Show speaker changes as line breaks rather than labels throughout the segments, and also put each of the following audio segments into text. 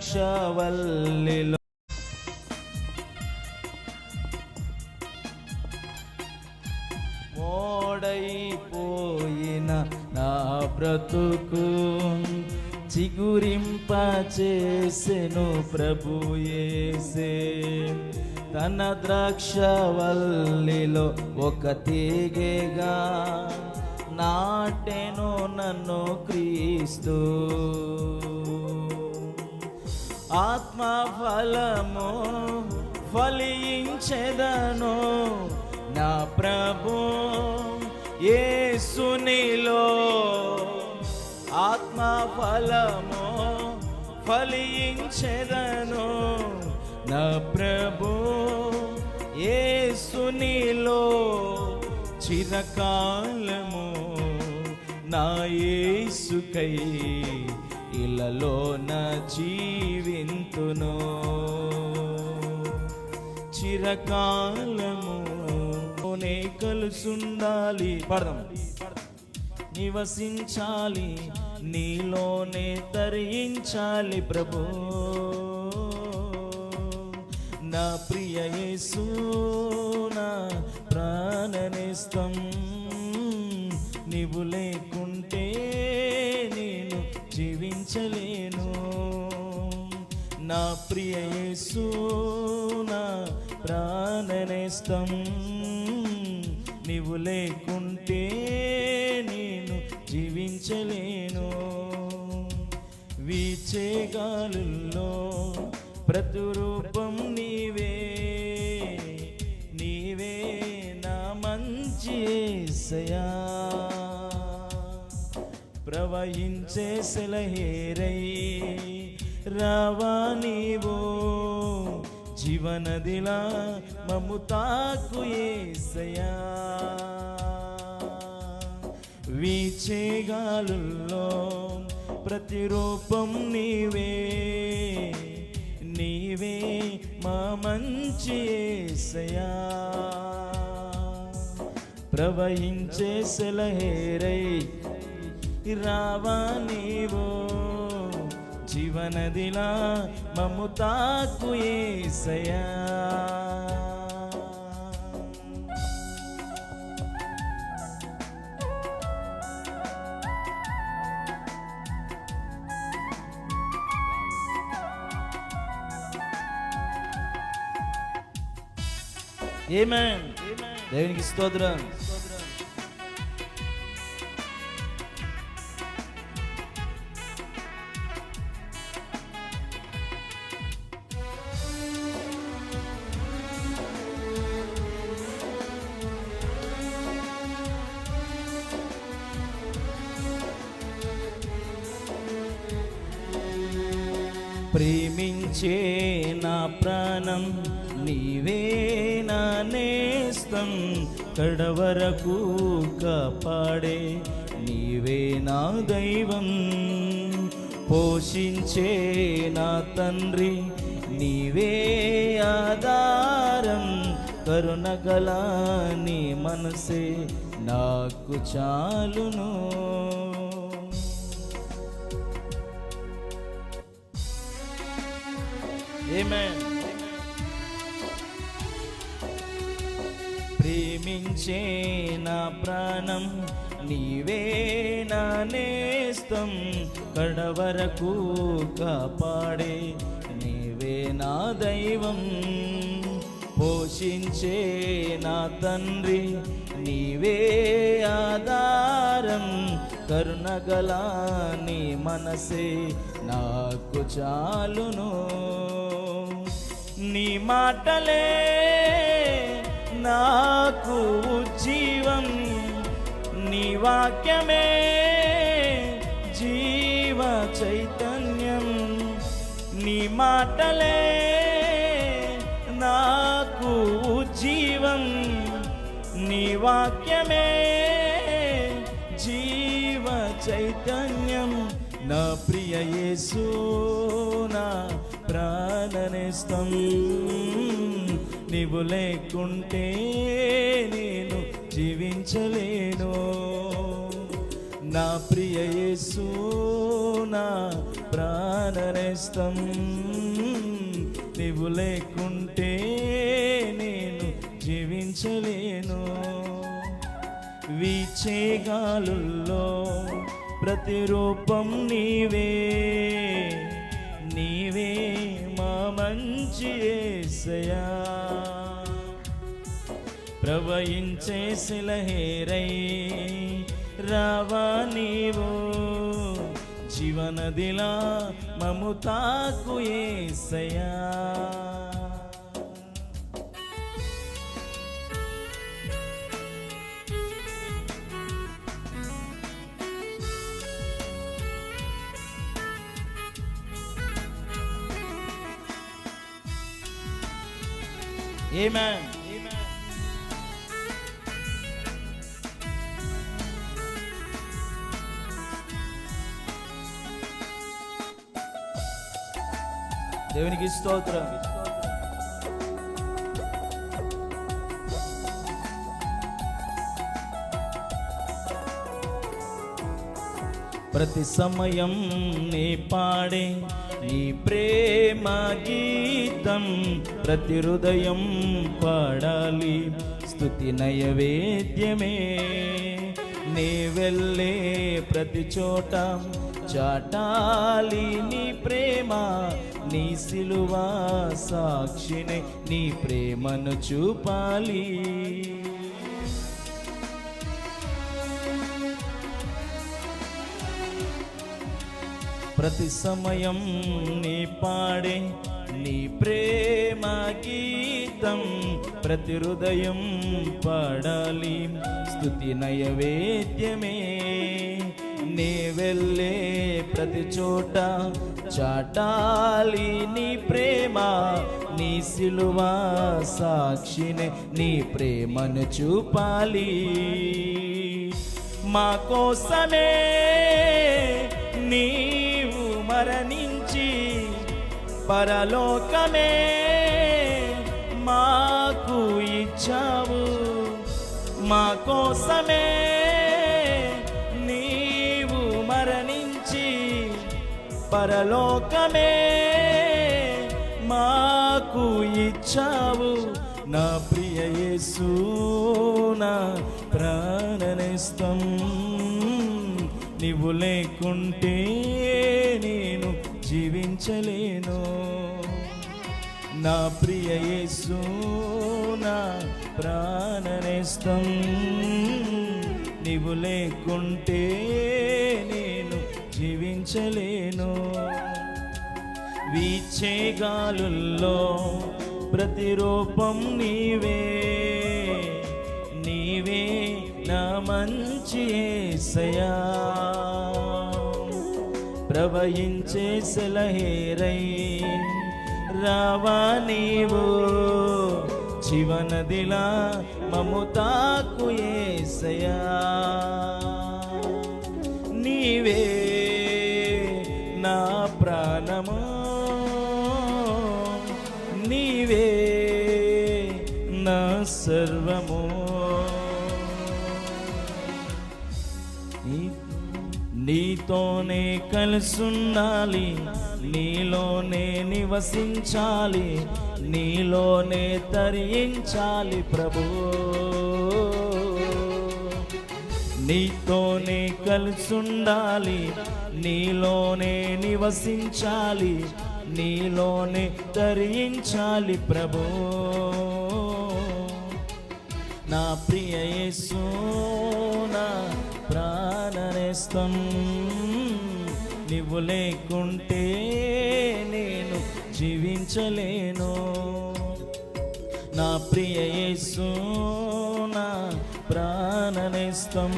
ద్రాక్షవల్లిలో మోడైపోయిన నా బ్రతుకు చిగురింప చేసెను ప్రభు ఏసే తన ద్రాక్షవల్లిలో ఒక తీగేగా నాటెను నన్ను క్రీస్తూ. ఆత్మ ఫలము ఫలించెదను నా ప్రభు యేసునిలో ఆత్మ ఫలము ఫలించెదను నా ప్రభు యేసునిలో చిరకాలము నా ఏసుకై ఇలలో నా జీవింతును చిరకాలము నే కలుసుండాలి. పడదాం. నివసించాలి నీలోనే తరించాలి ప్రభు. నా ప్రియ యేసు నా ప్రాణనేస్తం నీవు లేకుంటే నేను జీవించలే. నా ప్రియ నా ప్రాణనేస్తం నీవు లేకుంటే నేను జీవించలేను. వీచే గాలుల్లో ప్రతిరూపం నీవే. నీవే నా మంచి సయా ప్రవహించే సెలహేరై రావా నీవో? జీవనదిలా మము తాకు ఏసయా వీచే గాలుల్లో ప్రతిరూపం నీవే. నీవే మా మంచి ఏసయా ప్రవహించే సెలహేరై రావా నీవో? జీవనదిలా మము తాకు ఏసయా ఏమేన్ దేవునికి స్తోత్రం. ప్రేమించే నా ప్రాణం నీవే నా నేస్తం కడవరకు కాపాడే నీవే నా దైవం. పోషించే నా తండ్రి నీవే ఆధారం. కరుణగల నీ మనసే నాకు చాలును. ప్రేమించే నా ప్రాణం నీవే నా నేస్తం కడవరకు కాపాడే నీవే నా దైవం. పోషించే నా తండ్రి నీవే ఆధారం. కరుణగల నీ మనసే నాకు చాలును. నీ మాటలే నాకు జీవం నీ వాక్యమే జీవ చైతన్యం. నీ మాటలే నాకు జీవం నీ వాక్యమే చైతన్యం నా ప్రియ యేసు నా ప్రాణనిస్తం నీవు లేకుంటే నేను జీవించలేను. నా ప్రియ యేసు నా ప్రాణనిస్తం నీవు లేకుంటే నేను జీవించలేను. వీచేగాలుల్లో ప్రతిరూపం నీవే నీవే మా మంచి ఏసయా ప్రవహించే శిలహేరై రావా నీవు జీవనదిలా మముతాకు ఏసయా Amen. దేవునికి స్తోత్రం ప్రతి సమయం నీ పాడే నీ ప్రేమ గీతం ప్రతి హృదయం పాడాలి. స్థుతి నయవేద్యమే నీ వెళ్ళే ప్రతి చోట చాటాలి నీ ప్రేమ నీ సిలువ సాక్షిని నీ ప్రేమను చూపాలి. ప్రతి సమయం నీ పాడే నీ ప్రేమ గీతం ప్రతి హృదయం పాడాలి. స్థుతి నయవేద్యమే నీ వెళ్ళే ప్రతి చోట చాటాలి నీ ప్రేమ నీ సిలువ సాక్షిని నీ ప్రేమను చూపాలి. మా కోసమే నీ మరణించి పరలోకమే మాకు ఇచ్చావు. మా కోసమే నీవు మరణించి పరలోకమే మాకు ఇచ్చావు. నా ప్రియ యేసు నా ప్రాణనిస్తం. నీవు లేకుంటే జీవించలేను. నా ప్రియ యేసు నా ప్రాణనేస్తం నీవు లేకుంటే నేను జీవించలేను. వీచే గాలుల్లో ప్రతిరూపం నీవే. నీవే నా మంచి యేసయ్యా. ప్రవహించే సెలహేరై. రావా నీవు జీవనదిలా మము తాకు యేసయ్యా నీవే నా ప్రాణము. నీవే నా సర్వము. నీతోనే కలుసుండాలి నీలోనే నివసించాలి నీలోనే తరించాలి ప్రభు. నీతోనే కలుసుండాలి నీలోనే నివసించాలి నీలోనే తరించాలి ప్రభు. నా ప్రియ యేసు ప్రాణనేస్తం నువ్వు లేకుంటే నేను జీవించలేను. నా ప్రియ యేసు నా ప్రాణనేస్తం.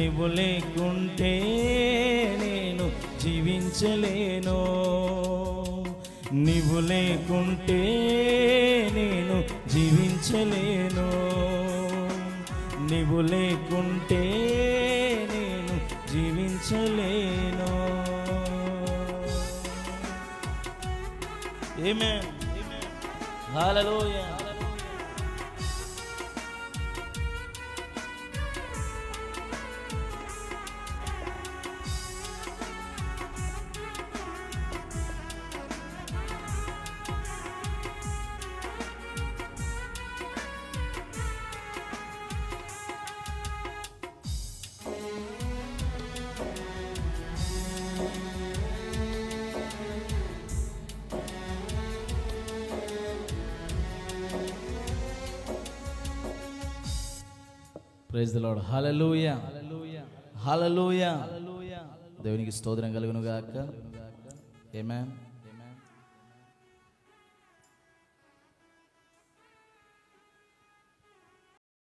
నువ్వు లేకుంటే నేను జీవించలేను. నువ్వు లేకుంటే నేను జీవించలేను. నువ్వు లేకుంటే జీవించలేను. ఏమే hallelujah praise the lord hallelujah hallelujah దేవునికి స్తోత్రం కలుగును గాక ఆమేన్